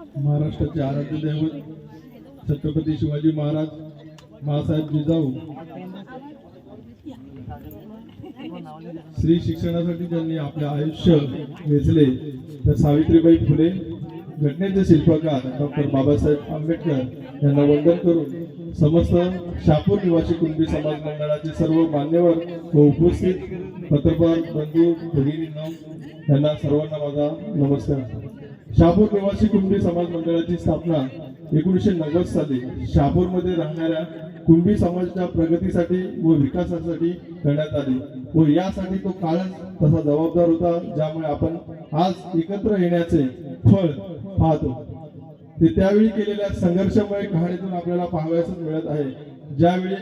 महाराष्ट्राचे आराध्य दैवत छत्रपती शिवाजी महाराज मासाहेब जिजाऊ. स्त्री शिक्षणासाठी ज्यांनी आपले आयुष्य वेचले. तर सावित्रीबाई फुले घटनेचे शिल्पकार डॉक्टर बाबासाहेब आंबेडकर यांना वंदन करून समस्त शापूर निवासी कुणबी समाज मंडळाचे सर्व मान्यवर व उपस्थित पत्रकार बंधू भगिनी यांना सर्वांना माझा नमस्कार. शहापूर निवासी कुणबी समाज मंडळाची स्थापना एकोणीसशे नव्वद साली. शहापूरमध्ये राहणाऱ्या कुणबी समाजाच्या प्रगतीसाठी व विकासासाठी करण्यात आली व यासाठी तो काळच तसा जबाबदार होता ज्यामुळे आपण आज एकत्र येण्याचे फळ पाहतो. ते त्यावेळी केलेल्या संघर्षमय कहाणीतून आपल्याला पाहावयास मिळत आहे. ज्यावेळी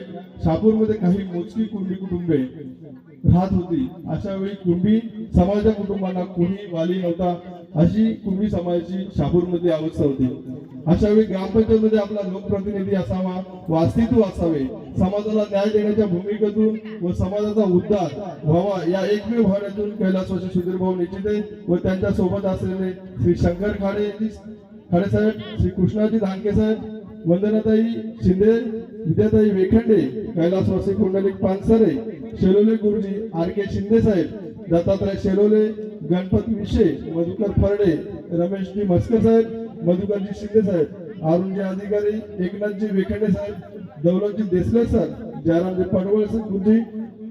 शहापूरमध्ये काही मोजकी कुणबी कुटुंबे राहत होती अशा वेळी कुणबी समाजाच्या कुटुंबांना कोणी वाली नव्हता. अशी कुणबी समाजाची शहापूरमध्ये अवस्था होती अशा वेळी ग्रामपंचायतमध्ये आपला लोकप्रतिनिधी असावा व अस्तित्व असावे. समाजाला न्याय देण्याच्या भूमिकेतून व समाजाचा उद्धार व्हावा या एकमेव भावनेतून कैलासवासी सुधीर भाऊ निश्चिते व त्यांच्यासोबत असलेले श्री शंकर खाडे खाडे साहेब श्री कृष्णाजी धानके साहेब वंदनाताई शिंदे विद्याताई वेखंडे कैलासवासी कुंडलिक पानसरे शेलोले गुरुजी आर के शिंदे साहेब दत्तात्रय शेलोले गणपती विशे मधुकर फरडे रमेशजी मस्कर साहेब मधुकरजी शिंदे साहेब अरुणजी अधिकारी एकनाथजी वेखंडे साहेब दौलतजी देसले सर जयरामजी पडवळ गुरुजी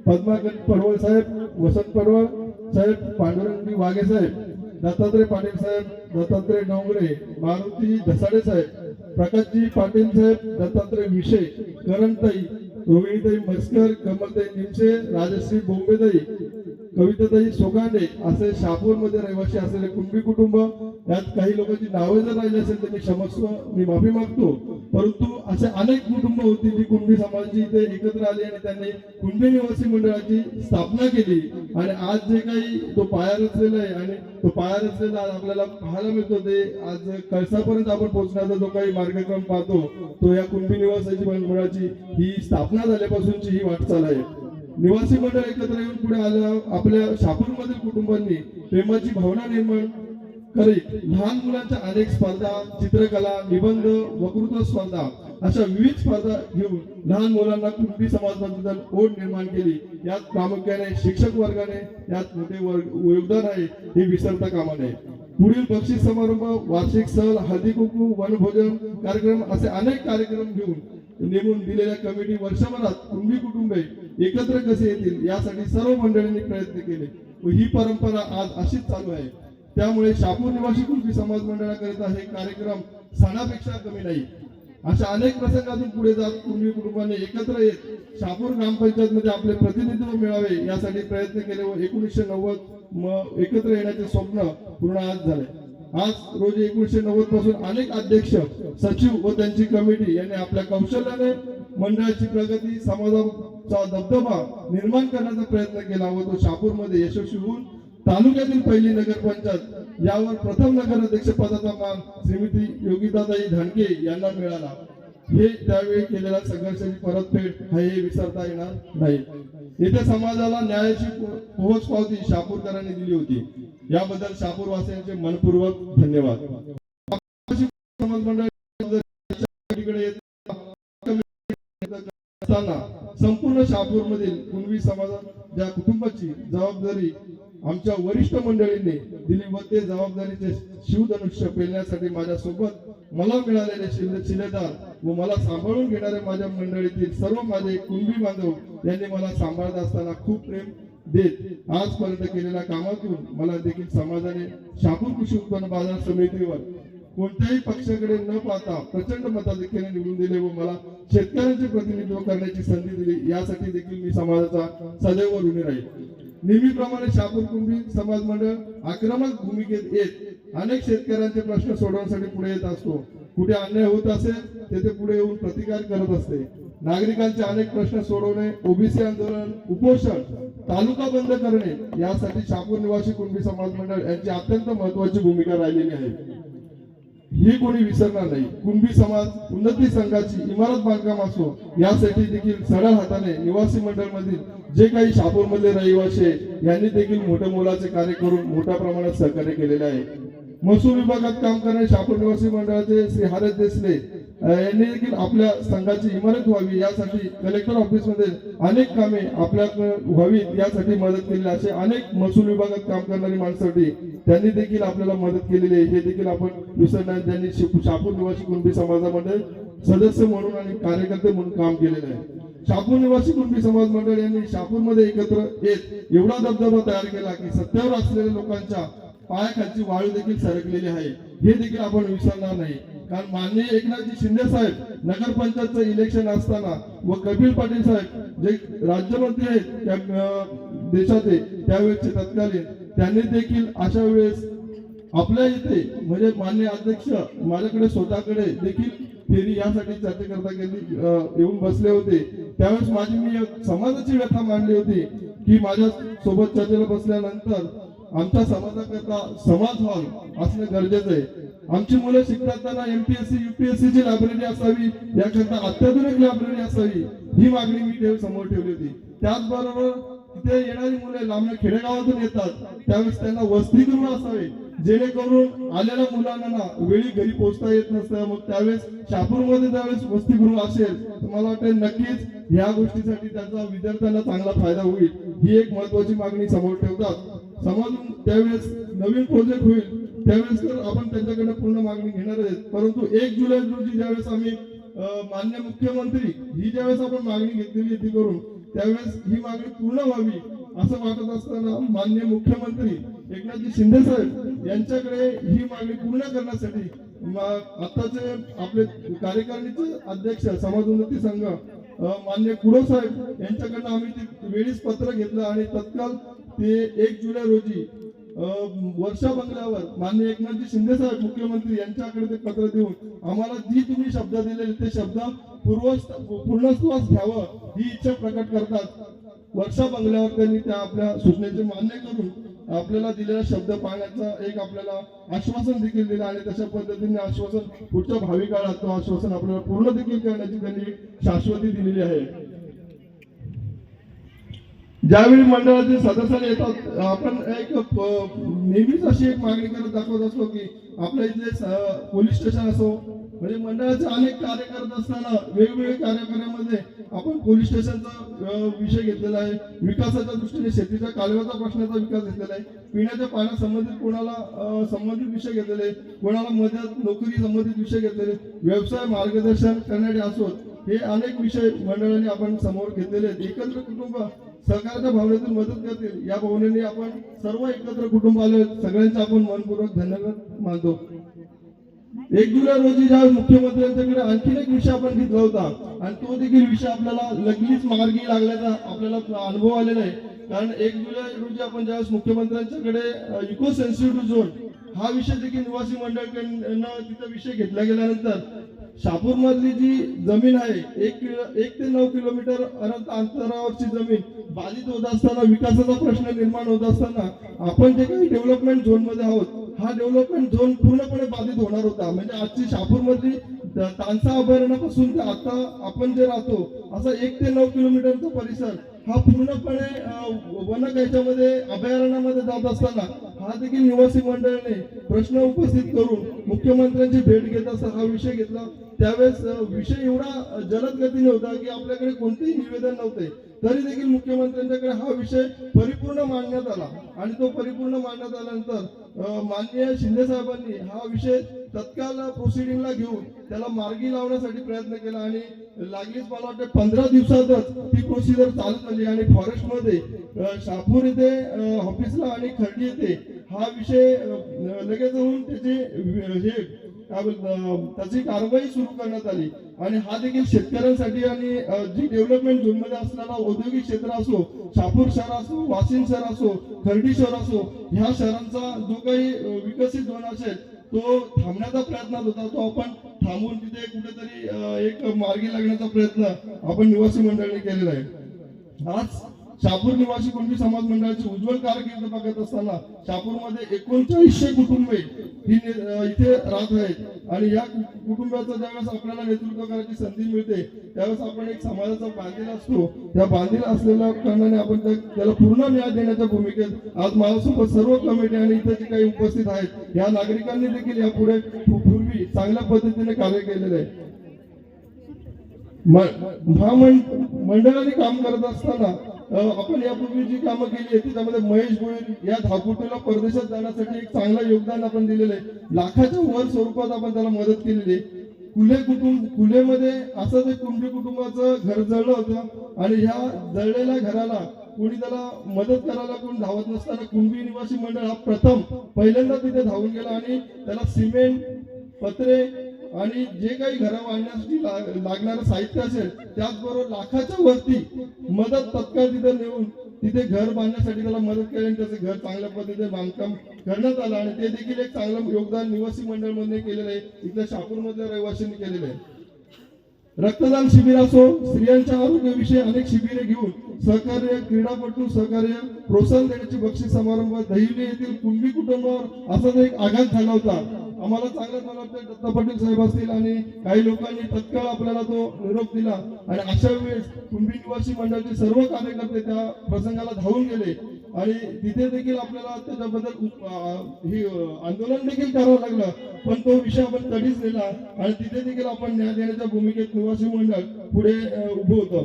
पद्माकर पडवळ साहेब वसंत पडवळ साहेब पांडुरंगजी वाघे साहेब दत्तात्रय पाटील साहेब दत्तात्रय डोंगरे मारुती धसाडे साहेब प्रकाशजी पाटील साहेब दत्तात्रय विषय करणताई रोहिणीताई मस्कर कमलताई निमसे राजश्री बोंबेताई कविताताई सोगांडे असे शापूरमध्ये रहिवासी असलेले कुणबी कुटुंब यात काही लोकांची नावे जर राहिली असेल तर मी क्षमस्व मी माफी मागतो. परंतु असे अनेक कुटुंब होती जी कुणबी समाजाची इथे एकत्र आली आणि त्यांनी कुणबी निवासी मंडळाची स्थापना केली. आणि आज जे काही तो पाया रचलेला आहे आणि तो पाया रचलेला आज आपल्याला पाहायला मिळतो ते आज कळसापर्यंत आपण पोहोचण्याचा जो काही मार्गक्रम पाहतो तो या कुणबी निवासाची मंडळाची ही स्थापना झाल्यापासूनची ही वाटचाल आहे. निवासी मंडळ एकत्र येऊन पुढे आल्या आपल्या शापूरमधील कुटुंबांनी प्रेमाची भावना निर्माण करीत लहान मुलांच्या अनेक स्पर्धा चित्रकला निबंध वक्तृत्व स्पर्धा अशा विविध स्पर्धा घेऊन लहान मुलांना कुणबी समाजाबद्दल ओढ निर्माण केली. यात प्रामुख्याने शिक्षक वर्गाने यात मोठे वर्ग योगदान आहे हे विसरता कामा नये. पुढील बक्षीस समारंभ वार्षिक सहल हळदी कुंकू वनभोजन कार्यक्रम असे अनेक कार्यक्रम घेऊन नेमून दिलेल्या कमिटी वर्षभरात कुणबी कुटुंबे एकत्र कसे येतील यासाठी सर्व मंडळींनी प्रयत्न केले. व ही परंपरा आज अशीच चालू आहे. त्यामुळे शापूर निवासी कुणबी समाज मंडळाकरिता हे कार्यक्रम सणापेक्षा कमी नाही. अशा अनेक प्रसंगातून पुढे जात कुणबी कुटुंबाने एकत्र येत शापूर ग्रामपंचायत मध्ये आपले प्रतिनिधित्व मिळावे यासाठी प्रयत्न केले व एकोणीसशे नव्वद म एकत्र येण्याचे स्वप्न पूर्ण आज झाले. आज रोजी एकोणीसशे नव्वदपासून अनेक अध्यक्ष सचिव व त्यांची कमिटी यांनी आपल्या कौशल्याने मंडळाची प्रगती समाजाचा दबदबा निर्माण करण्याचा प्रयत्न केला व तो शापूरमध्ये यशस्वी होऊन तालुक्यातील पहिली नगरपंचायत यावर प्रथम नगराध्यक्ष पदाचा मान श्रीमती योगिताताई धानके यांना मिळाला. हे त्यावेळी केलेला संघर्षाची परतफेड हे विसरता येणार नाही. येथे समाजाला न्यायाची पोहोच पावती शापूरकरांनी दिली होती. याबद्दल शापूरवासियांचे मनपूर्वक धन्यवाद. समाज मंडळ येत असताना संपूर्ण शापूर मधील कुणबी समाजात ज्या कुटुंबाची जबाबदारी आमच्या वरिष्ठ मंडळींनी दिली व ते जबाबदारीचे शिवधनुष्य पेलण्यासाठी माझ्या सोबत मला मिळालेले शिलेदार व मला सांभाळून घेणारे माझ्या मंडळीतील सर्व माझे कुंभी बांधव यांनी मला सांभाळत असताना खूप प्रेम देत आजपर्यंत केलेल्या कामातून मला देखील समाजाने शापूर कृषी उत्पन्न बाजार समितीवर कोणत्याही पक्षाकडे न पाहता प्रचंड मताधिक्याने निवडून दिले व मला शेतकऱ्यांचे प्रतिनिधित्व करण्याची संधी दिली यासाठी देखील मी समाजाचा सदैव ऋणी राहील. नेहमीप्रमाणे शापूर कुंभी समाज मंडळ आक्रमक भूमिकेत येत अनेक शेतकऱ्यांचे प्रश्न सोडवण्यासाठी पुढे येत असतो. कुठे अन्याय होत असेल तेथे पुढे येऊन प्रतिकार करत असते. नागरिकांचे अनेक प्रश्न सोडवणे ओबीसी आंदोलन उपोषण तालुका बंद करणे यासाठी शापूर निवासी कुणबी समाज मंडळ यांची अत्यंत महत्वाची भूमिका राहिलेली आहे. ही कोणी विसरणार नाही. कुणबी समाज उन्नती संघाची इमारत बांधकाम असो यासाठी देखील सरळ हाताने निवासी मंडळ मधील जे काही शापूर मधले रहिवासी आहे, यांनी देखील मोठ्या मोलाचे कार्य करून मोठ्या प्रमाणात सहकार्य केलेले आहे. महसूल विभागात काम करणारे शापूर निवासी मंडळाचे श्री हरेश देसले यांनी देखील आपल्या संघाची इमारत व्हावी यासाठी कलेक्टर ऑफिसमध्ये अनेक कामे आपल्याकडे व्हावीत यासाठी मदत केलेली असे अनेक महसूल विभागात काम करणारी माणसासाठी त्यांनी देखील आपल्याला मदत केलेली आहे. हे देखील आपण विसरणार त्यांनी शापूर निवासी कुणबी समाजामध्ये सदस्य म्हणून आणि कार्यकर्ते म्हणून काम केलेलं आहे. शापूर निवासी कुणबी समाज मंडळ यांनी शापूरमध्ये एकत्र येत एवढा दबदबा तयार केला की सत्तेवर असलेल्या लोकांच्या पायाखालची वाळू देखील सरकलेली आहे. हे देखील आपण विसरणार नाही. कारण माननीय एकनाथजी शिंदे साहेब नगरपंचायतचं इलेक्शन असताना व कपिल पाटील साहेब जे राज्यमंत्री आहेत त्या देशाचे त्यावेळेसचे तत्कालीन त्यांनी देखील अशा वेळेस आपल्या इथे म्हणजे मान्य अध्यक्ष माझ्याकडे स्वतःकडे देखील फेरी यासाठी चर्चा करता गेली येऊन बसले होते. त्यावेळेस माझी मी समाजाची व्यथा मांडली होती की माझ्या सोबत चर्चेला बसल्यानंतर आमच्या समाजाकरता समाज हॉल असणं गरजेचं आहे. आमची मुलं शिकताना एमपीएससी युपीएससी ची लायब्ररी असावी याकरता अत्याधुनिक लायब्ररी असावी ही मागणी मी ठेव समोर ठेवली होती. त्याचबरोबर तिथे येणारी मुले लांब खेडेगावातून येतात त्यावेळेस त्यांना वसतिगृह असावे जेणेकरून आलेल्या मुलांना ना वेळी घरी पोहोचता येत नसतं. मग त्यावेळेस शहापूरमध्ये त्यावेळेस वसतिगृह असेल तर मला वाटतं नक्कीच ह्या गोष्टीसाठी त्यांचा विद्यार्थ्यांना चांगला फायदा होईल. ही एक महत्वाची मागणी समोर ठेवतात. समाजून त्यावेळेस नवीन प्रोजेक्ट होईल त्यावेळेस तर आपण त्यांच्याकडे पूर्ण मागणी घेणार आहेत. परंतु एक जुलै रोजी ज्यावेळेस आम्ही मान्य मुख्यमंत्री ही ज्यावेळेस आपण मागणी घेतलेली ती करून त्यावेळेस ही मागणी पूर्ण व्हावी असं वाटत असताना मान्य मुख्यमंत्री एकनाथजी शिंदे साहेब यांच्याकडे ही मागणी पूर्ण करण्यासाठी आताचे आपले कार्यकारिणीचे अध्यक्ष समाज उन्नती संघ मान्य कुडो साहेब यांच्याकडनं आम्ही ते वेळीच पत्र घेतलं आणि तत्काळ ते एक जुलै रोजी वर्षा बंगल्यावर मान्य एकनाथजी शिंदे साहेब मुख्यमंत्री यांच्याकडे ते पत्र देऊन आम्हाला जी तुम्ही शब्द दिलेले ते शब्द पूर्णत्वास घ्यावं ही इच्छा प्रकट करतात. वर्षा बंगल्यावर त्यांनी त्या आपल्या सूचनेचे मान्य करून आपल्याला दिलेला शब्द पाहण्याचा एक आपल्याला आश्वासन देखील दिलं आणि तशा पद्धतीने आश्वासन पुढच्या भावी काळात तो आश्वासन आपल्याला पूर्ण देखील करण्याची त्यांनी शाश्वती दिलेली आहे. ज्यावेळी मंडळाचे सदस्य येतात आपण एक नेहमीच अशी एक मागणी करत दाखवत असतो की आपल्या इथले पोलीस स्टेशन असो म्हणजे मंडळाचे अनेक कार्य करत असताना वेगवेगळे कार्यक्रमामध्ये आपण पोलीस स्टेशनचा विषय घेतलेला आहे. विकासाच्या दृष्टीने शेतीच्या कालव्याचा प्रश्नाचा विकास घेतलेला आहे. पिण्याच्या पाण्या संबंधित कोणाला संबंधित विषय घेतलेले आहे, कोणाला मदत नोकरी संबंधित विषय घेतलेले व्यवसाय मार्गदर्शन करणारे असोत हे अनेक विषय मंडळाने आपण समोर घेतलेले आहेत. एकत्र कुटुंब सरकारच्या भावनेतून मदत करतील या भावनेने आपण सर्व एकत्र कुटुंब आलो सगळ्यांचा सगळ्यांचे आपण मनपूर्वक धन्यवाद मानतो. एक जुलै रोजी ज्या मुख्यमंत्र्यांच्याकडे आणखीन एक विषय आपण घेतला होता आणि तो देखील विषय आपल्याला लगेच मार्गी लागल्याचा आपल्याला अनुभव आलेला आहे. कारण एक जुलै रोजी आपण ज्यावेळेस मुख्यमंत्र्यांच्याकडे इको सेन्सिटिव्ह झोन हा विषय देखील निवासी मंडळाकडनं तिथं विषय घेतला गेल्यानंतर शापूर मधली जी जमीन आहे एक एक ते नऊ किलोमीटर अंतरावरची जमीन बाधित होत असताना विकासाचा प्रश्न निर्माण होत असताना आपण जे काही डेव्हलपमेंट झोनमध्ये आहोत हा डेव्हलपमेंट झोन पूर्णपणे बाधित होणार होता. म्हणजे आजची शहापूर मधली तानसा अभयारण्यापासून ते आता आपण जे राहतो असा एक ते नऊ किलोमीटरचा परिसर हा पूर्णपणे वन याच्यामध्ये अभयारण्यामध्ये जात असताना हा देखील निवासी मंडळाने प्रश्न उपस्थित करून मुख्यमंत्र्यांची भेट घेत असा हा विषय घेतला. त्यावेळेस विषय एवढा जलद गतीने होता की आपल्याकडे कोणतेही निवेदन नव्हते. तरी देखील मुख्यमंत्र्यांच्याकडे हा विषय परिपूर्ण मांडण्यात आला. आणि तो परिपूर्ण मांडण्यात आल्यानंतर माननीय शिंदे साहेबांनी हा विषय तत्काळ प्रोसिडिंगला घेऊन त्याला मार्गी लावण्यासाठी प्रयत्न केला. आणि लागलीच मला वाटतं पंधरा दिवसातच ती प्रोसिजर चालू झाली. आणि फॉरेस्टमध्ये येथे ऑफिसला आणि खर्डी येथे हा विषय लगेच होऊन त्याचे हे काय त्याची कारवाई सुरू करण्यात आली. आणि हा देखील शेतकऱ्यांसाठी आणि जी डेव्हलपमेंट झोनमध्ये असणारा औद्योगिक क्षेत्र असो शापूर शहर असो वाशिम शहर असो खर्डी शहर असो ह्या शहरांचा जो काही विकसित झोन असेल तो थांबण्याचा प्रयत्न होता. तो आपण थांबून तिथे कुठेतरी एक मार्गी लागण्याचा प्रयत्न आपण निवासी मंडळाने केलेला आहे. आज शापूर निवासी कुणबी समाज मंडळाची उज्ज्वल कारकीर्द बघत असताना शापूरमध्ये एकोणचाळीसशे कुटुंबे ही इथे राहत आहेत. आणि या कुटुंबाचं ज्यावेळेस आपल्याला नेतृत्व करायची संधी मिळते त्यावेळेस आपण एक समाजाचा बांधील असतो. त्या बांधील असलेल्या कारणाने आपण त्याला पूर्ण न्याय देण्याच्या भूमिकेत आज माझ्यासोबत सर्व कमिटी आणि इथे जे काही उपस्थित आहेत या नागरिकांनी देखील यापुढे पूर्वी चांगल्या पद्धतीने कार्य केलेलं आहे. म- मंडळाने काम करत असताना आपण यापूर्वी जी कामं केली आहेत त्याच्यामध्ये महेश गोयल या धाकुटीला परदेशात जाण्यासाठी एक चांगलं योगदान आपण दिलेलं आहे. लाखाच्या वर स्वरूपात आपण त्याला मदत केलेली आहे. कुले कुटुंब कुलेमध्ये असंच एक कुंभी कुटुंबाचं घर जळलं होतं आणि ह्या जळलेल्या घराला कोणी त्याला मदत करायला कोण धावत नसताना कुंभी निवासी मंडळ हा प्रथम पहिल्यांदा तिथे धावून गेला आणि त्याला सिमेंट पत्रे आणि जे काही घरं वाढण्यासाठी लागणारं साहित्य असेल त्याचबरोबर लाखाच्या वरती मदत तत्काळ तिथे नेऊन तिथे घर बांधण्यासाठी त्याला मदत केली आणि त्याचं घर चांगल्या पद्धतीने बांधकाम करण्यात आलं आणि ते देखील एक चांगलं योगदान निवासी मंडळमध्ये केलेलं आहे. इथल्या शापूर मधल्या रहिवाशांनी केलेलं आहे. रक्तदान शिबिर असो स्त्रियांच्या आरोग्याविषयी अनेक शिबिरे घेऊन सहकार्य क्रीडापटू सहकार्य प्रोत्साहन देण्याचे बक्षीस समारंभ दहिवली येथील कुंभी कुटुंबावर असाच एक आघात झाला होता. आम्हाला चांगलं मला वाटतं दत्ता पाटील साहेब असतील आणि काही लोकांनी तत्काळ आपल्याला तो निरोप दिला. आणि अशा वेळेस कुंभी निवासी मंडळाचे सर्व कार्यकर्ते त्या प्रसंगाला धावून गेले. आणि तिथे देखील आपल्याला त्याच्याबद्दल हे आंदोलन देखील करावं लागलं. पण तो विषय आपण कधीच नेला. आणि तिथे देखील आपण न्याय देण्याच्या भूमिकेत निवासी मंडळ पुढे उभं होतं.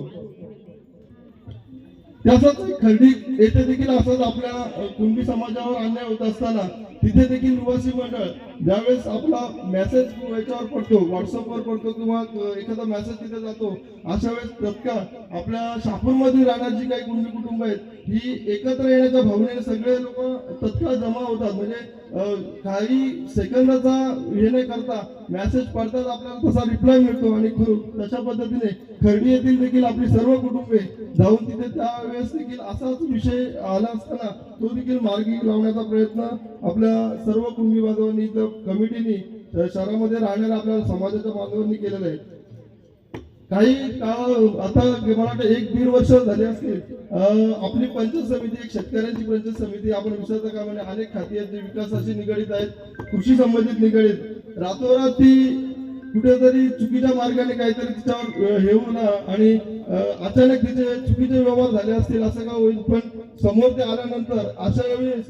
त्याचाच एक खर्डी येथे देखील असंच आपल्या कुणबी समाजावर अन्याय होत असताना तिथे देखील निवासी मंडळ ज्यावेळेस आपला मेसेज याच्यावर पडतो व्हॉट्सअपवर पडतो किंवा एखादा मेसेज तिथे जातो अशा वेळेस तत्काळ आपल्या शापूरमध्ये राहणारी जी काही कुणबी कुटुंब आहेत ही एकत्र येण्याच्या भावनेने सगळे लोक तत्काळ जमा होतात. म्हणजे काही सेकंदाचा हे नाही करता मेसेज पडतात आपल्याला तसा रिप्लाय मिळतो आणि तशा पद्धतीने खर्डी येथील देखील आपली सर्व कुटुंबे जाऊन तिथे त्यावेळेस देखील असाच विषय आला असताना तो देखील मार्गी लावण्याचा प्रयत्न आपल्या सर्व कुटुंबी बांधवांनी कमिटीनी शहरामध्ये राहणाऱ्या आपल्या समाजाच्या बांधवांनी केलेला आहे. काही काळ आता मला वाटतं एक दीड वर्ष झाले असतील. आपली पंचायत समिती एक शेतकऱ्यांची पंचायत समिती आपण विचारता कामाने अनेक खाती आहेत जे विकासाशी निगडीत आहेत कृषी संबंधित निगडीत. रातोरात ती कुठेतरी चुकीच्या मार्गाने काहीतरी तिच्यावर हे ना आणि अचानक तिचे चुकीचे व्यवहार झाले असतील असं का होईल? पण समोर ते आल्यानंतर अशा वेळेस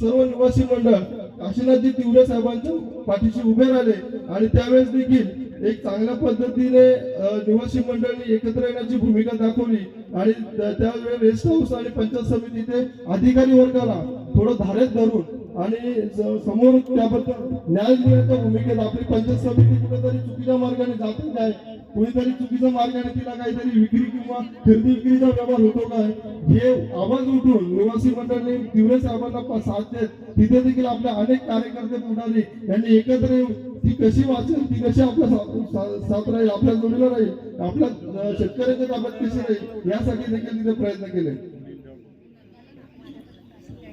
सर्व निवासी मंडळ काशीनाथजी तिवरे साहेबांच्या पाठीशी उभे राहिले आणि त्यावेळेस देखील एक चांगल्या पद्धतीने निवासी मंडळी एकत्र येण्याची भूमिका दाखवली आणि त्या- त्यावेळी रेस्ट हाऊस आणि पंचायत समितीचे अधिकारी वर्गाला थोडं धारेत धरून आणि समोर त्याबद्दल न्याय देण्याच्या भूमिकेत आपली पंचायत समिती कुठेतरी चुकीच्या मार्गाने जाते काय कोणीतरी चुकीच्या मार्गाने तिला काहीतरी विक्री किंवा खरेदी विक्रीचा व्यवहार होतो काय हे आवाज उठून निवासी मंडळाने तिवरे साहेबांना साथ देत तिथे देखील आपल्या अनेक कार्यकर्ते पुढारी यांनी एकत्र येऊन ती कशी वाचेल ती कशी आपल्या साथ राहील आपल्या जोडीला राहील आपल्या शेतकऱ्यांच्या ताब्यात कशी राहील यासाठी देखील तिथे प्रयत्न केले.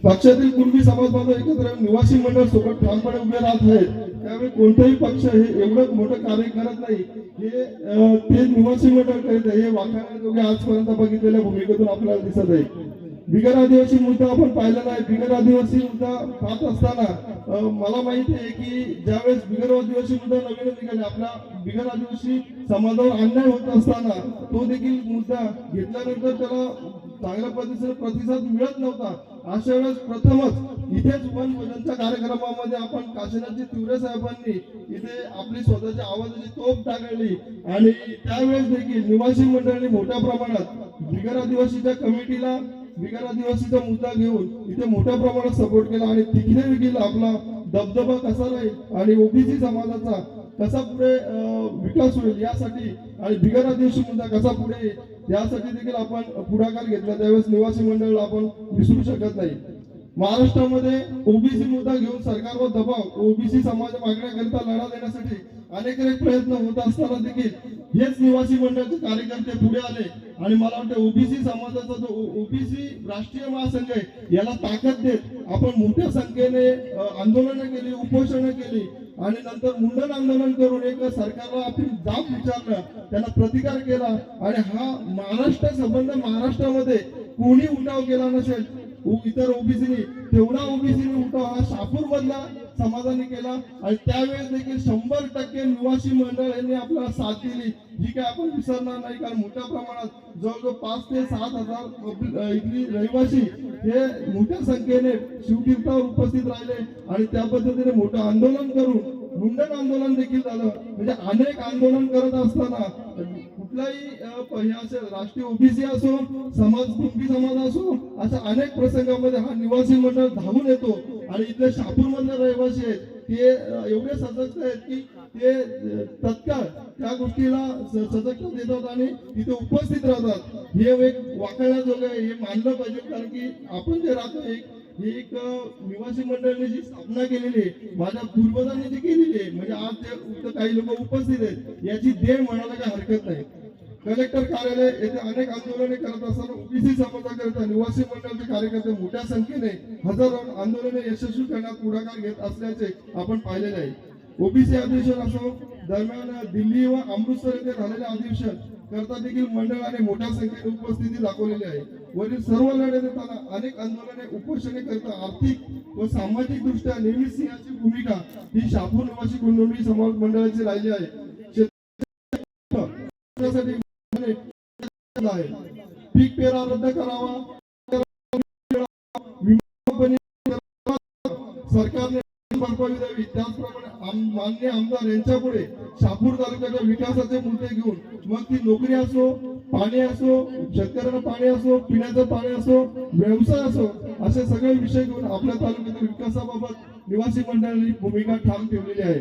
पक्षातील कुणबी समाज बांधव एकत्र निवासी मंडळ सोबत ठामपणे उभे राहत आहेत. त्यामुळे कोणताही पक्ष हे एवढं मोठं कार्य करत नाही. हे ते निवासी मंडळ करीत आहे. हे वाखाणण्याजोगे आजपर्यंत बघितलेल्या भूमिकेतून आपल्याला दिसत आहे. बिगर आदिवासी मुद्दा आपण पाहिलेला आहे. बिगर आदिवासी मुद्दा पाहत असताना मला माहिती आहे की ज्यावेळेस बिगर आदिवासी मुद्दा नवीन निघाले आपल्या बिगर आदिवासी समाजावर अन्याय होत असताना तो देखील मुद्दा घेतल्यानंतर त्याला चांगल्या पद्धतीने प्रतिसाद मिळत नव्हता. अशा वेळेस प्रथमच इथेच वन भोजनच्या कार्यक्रमामध्ये आपण काशीनाथजी तिवरे साहेबांनी इथे आपली स्वतःच्या आवाजाची तोप टाकली. आणि त्यावेळेस देखील निवासी मंडळाने मोठ्या प्रमाणात बिगर आदिवासीच्या कमिटीला बिगर आदिवासीचा मुद्दा घेऊन इथे मोठ्या प्रमाणात सपोर्ट केला. आणि तिकडे देखील आपला दबदबा कसा राहील आणि ओबीसी समाजाचा कसा पुढे विकास होईल यासाठी आणि बिगर दिवशी मुद्दा कसा पुढे येईल यासाठी देखील आपण पुढाकार घेतला. त्यावेळेस निवासी मंडळ आपण विसरू शकत नाही. महाराष्ट्रामध्ये ओबीसी मुद्दा घेऊन सरकारवर दबाव ओबीसी समाज मागण्याकरिता लढा देण्यासाठी अनेक अनेक प्रयत्न होत असताना देखील हेच निवासी मंडळाचे कार्यकर्ते पुढे आले. आणि मला वाटतं ओबीसी समाजाचा जो ओबीसी राष्ट्रीय महासंघ आहे याला ताकद देत आपण मोठ्या संख्येने आंदोलनं केली उपोषणं केली. आणि नंतर मुंडन आंदोलन करून एक सरकारला आपली जाब विचारलं त्याला प्रतिकार केला. आणि हा महाराष्ट्र संबंध महाराष्ट्रामध्ये कोणी उठाव केला नसेल इतर ओबीसीनी तेवढा ओबीसीनी उठाव हा शापूर मधल्या समाजाने केला. आणि त्यावेळेस देखील शंभर टक्के निवासी मंडळ यांनी आपल्याला साथ दिली. ही काय आपण विसरणार नाही कारण मोठ्या प्रमाणात जवळजवळ पाच ते सात हजार इथली रहिवासी हे मोठ्या संख्येने शिवतीर्थावर उपस्थित राहिले आणि त्या पद्धतीने मोठं आंदोलन करून मुंडन आंदोलन देखील झालं. म्हणजे अनेक आंदोलन करत असताना कुठलाही हे असेल राष्ट्रीय ओबीसी असो समाज कुंभी समाज असो अशा अनेक प्रसंगामध्ये हा निवासी मंडळ धावून येतो. आणि इथले शापूर मधले रहिवासी आहेत ते एवढे सजग आहेत की ते तत्काळ त्या गोष्टीला सजगता देतात आणि तिथे उपस्थित राहतात. हे एक वाकळण्याजोगं आहे हे मानलं पाहिजे कारण की आपण जे राहतो एक ही एक निवासी मंडळाने जी स्थापना केलेली आहे माझ्या पूर्वजांनी जी केलेली आहे म्हणजे आज ते काही लोक उपस्थित आहेत याची देण म्हणायला काही हरकत नाही. कलेक्टर कार्यालय येथे अनेक आंदोलने करत असताना ओबीसी समाजाकरिता निवासी मंडळाचे कार्यकर्ते मोठ्या संख्येने हजारो आंदोलने यशस्वी करण्यात पुढाकार घेत असल्याचे आपण पाहिलेले आहे. ओबीसी अधिवेशन असो दरम्यान दिल्ली व अमृतसर येथे झालेले अधिवेशन करता देखील मंडळाने मोठ्या संख्येने उपस्थिती दाखवलेली आहे. वरील सर्व लढे देताना अनेक आंदोलने उपोषणे करता आर्थिक व सामाजिक दृष्ट्या नेहमी सिंहाची भूमिका ही शापूर निवासी कुटुंबी समाज मंडळाची राहिली आहे. आहे पीक पेरा रद्द करावा. सरकारने भरपाई द्यावी त्याचप्रमाणे आम- आमदार यांच्या पुढे शापूर तालुक्याच्या विकासाचे मुद्दे घेऊन मग ती नोकरी असो पाणी असो शेतकऱ्यांना पाणी असो पिण्याचं पाणी असो व्यवसाय असो असे सगळे विषय घेऊन आपल्या तालुक्यातील विकासाबाबत निवासी मंडळाने भूमिका ठाम ठेवलेली आहे.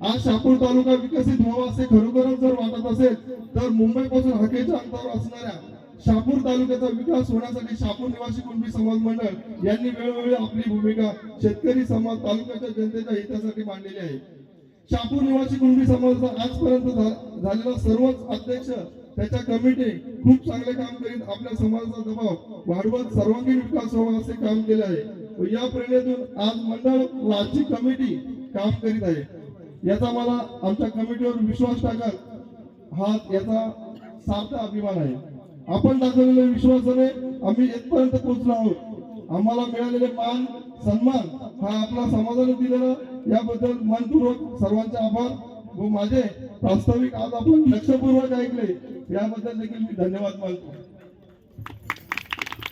आज शापूर तालुका विकसित व्हावा असे खरोखरच जर वाटत असेल तर मुंबईपासून हकेच्या अंतरावर असणाऱ्या शापूर तालुक्याचा विकास होण्यासाठी शापूर निवासी कुणबी समाज मंडळ यांनी वेळोवेळी आपली भूमिका शेतकरी समाज तालुक्याच्या जनतेच्या हितासाठी मांडलेली आहे. शापूर निवासी कुणबी समाजाचा आजपर्यंत झालेला सर्वच अध्यक्ष त्याच्या कमिटी खूप चांगले काम करीत आपल्या समाजाचा दबाव वाढवत सर्वांगीण विकास व्हावा असे काम केले आहे. या प्रेरणेतून आज मंडळ राज्य कमिटी काम करीत आहे. याचा मला आमच्या कमिटीवर विश्वास टाकत हा याचा सार्थ अभिमान आहे. आपण दाखवलेल्या विश्वासाने आम्ही येथपर्यंत पोहोचलो आहोत. आम्हाला मिळालेले मान सन्मान हा आपला समाजाने दिलेला. याबद्दल मनपूर्वक सर्वांचे आभार व माझे प्रास्ताविक आज आपण लक्षपूर्वक ऐकले. याबद्दल देखील मी धन्यवाद मानतो.